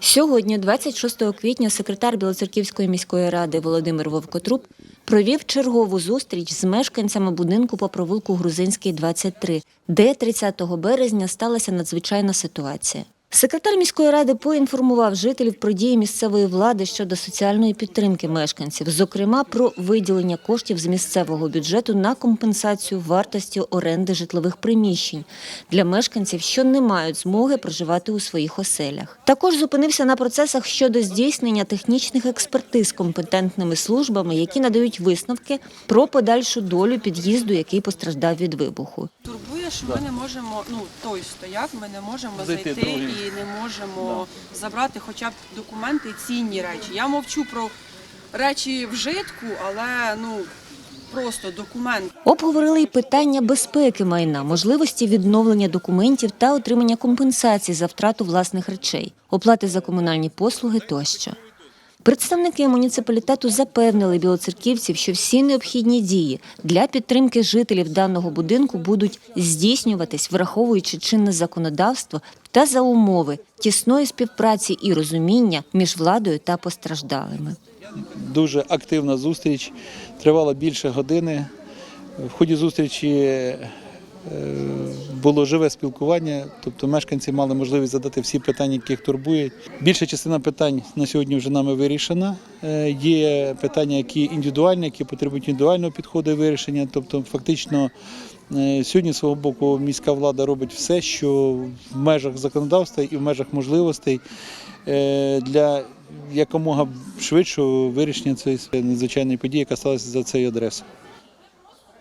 Сьогодні, 26 квітня, секретар Білоцерківської міської ради Володимир Вовкотруб провів чергову зустріч з мешканцями будинку по провулку Грузинський, 23, де 30 березня сталася надзвичайна ситуація. Секретар міської ради поінформував жителів про дії місцевої влади щодо соціальної підтримки мешканців, зокрема про виділення коштів з місцевого бюджету на компенсацію вартості оренди житлових приміщень для мешканців, що не мають змоги проживати у своїх оселях. Також зупинився на процесах щодо здійснення технічних експертиз компетентними службами, які надають висновки про подальшу долю під'їзду, який постраждав від вибуху. Турбує, що ми не можемо, ну той стояк, ми не можемо Зайти зайти, другий. і не можемо забрати хоча б документи, цінні речі. Я мовчу про речі вжитку, але ну просто документ. Обговорили й питання безпеки майна, можливості відновлення документів та отримання компенсацій за втрату власних речей, оплати за комунальні послуги тощо. Представники муніципалітету запевнили білоцерківців, що всі необхідні дії для підтримки жителів даного будинку будуть здійснюватись, враховуючи чинне законодавство та за умови тісної співпраці і розуміння між владою та постраждалими. Дуже активна зустріч, тривала більше години. В ході зустрічі було живе спілкування, тобто мешканці мали можливість задати всі питання, які їх турбують. Більша частина питань на сьогодні вже нами вирішена. Е, Є питання, які індивідуальні, які потребують індивідуального підходу і вирішення. Тобто, фактично, е, сьогодні свого боку міська влада робить все, що в межах законодавства і в межах можливостей е, для якомога швидшого вирішення цієї надзвичайної події, яка сталася за цією адресою.